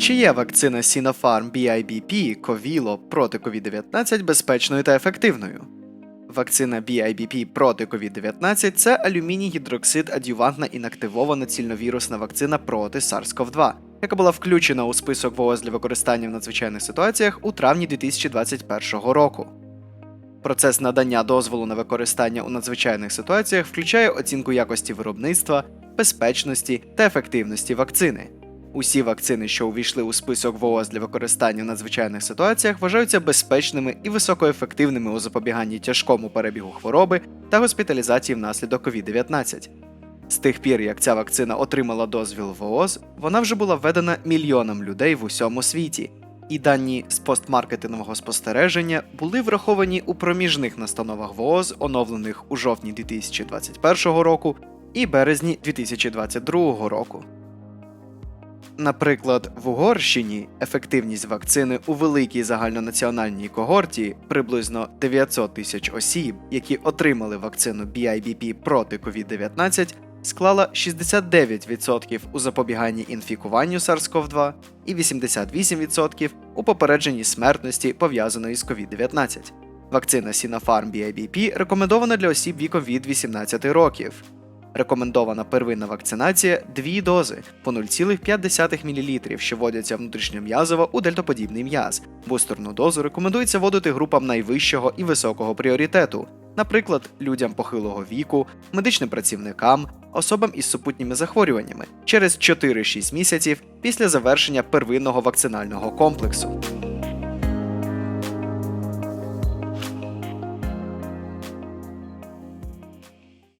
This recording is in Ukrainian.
Чи є вакцина Sinopharm BIBP Ковіло проти COVID-19 безпечною та ефективною? Вакцина BIBP проти COVID-19 це алюміній гідроксид адювантна інактивована цільновірусна вакцина проти SARS-CoV-2, яка була включена у список ВООЗ для використання в надзвичайних ситуаціях у травні 2021 року. Процес надання дозволу на використання у надзвичайних ситуаціях включає оцінку якості виробництва, безпечності та ефективності вакцини. Усі вакцини, що увійшли у список ВООЗ для використання в надзвичайних ситуаціях, вважаються безпечними і високоефективними у запобіганні тяжкому перебігу хвороби та госпіталізації внаслідок COVID-19. З тих пір, як ця вакцина отримала дозвіл ВООЗ, вона вже була введена мільйонам людей в усьому світі, і дані з постмаркетингового спостереження були враховані у проміжних настановах ВООЗ, оновлених у жовтні 2021 року і березні 2022 року. Наприклад, в Угорщині ефективність вакцини у великій загальнонаціональній когорті приблизно 900 тисяч осіб, які отримали вакцину BIBP проти COVID-19, склала 69% у запобіганні інфікуванню SARS-CoV-2 і 88% у попередженні смертності пов'язаної з COVID-19. Вакцина Sinopharm BIBP рекомендована для осіб віком від 18 років. Рекомендована первинна вакцинація дві дози по 0,5 мл, що вводяться внутрішньом'язово у дельтоподібний м'яз. Бустерну дозу рекомендується вводити групам найвищого і високого пріоритету, наприклад, людям похилого віку, медичним працівникам, особам із супутніми захворюваннями через 4-6 місяців після завершення первинного вакцинального комплексу.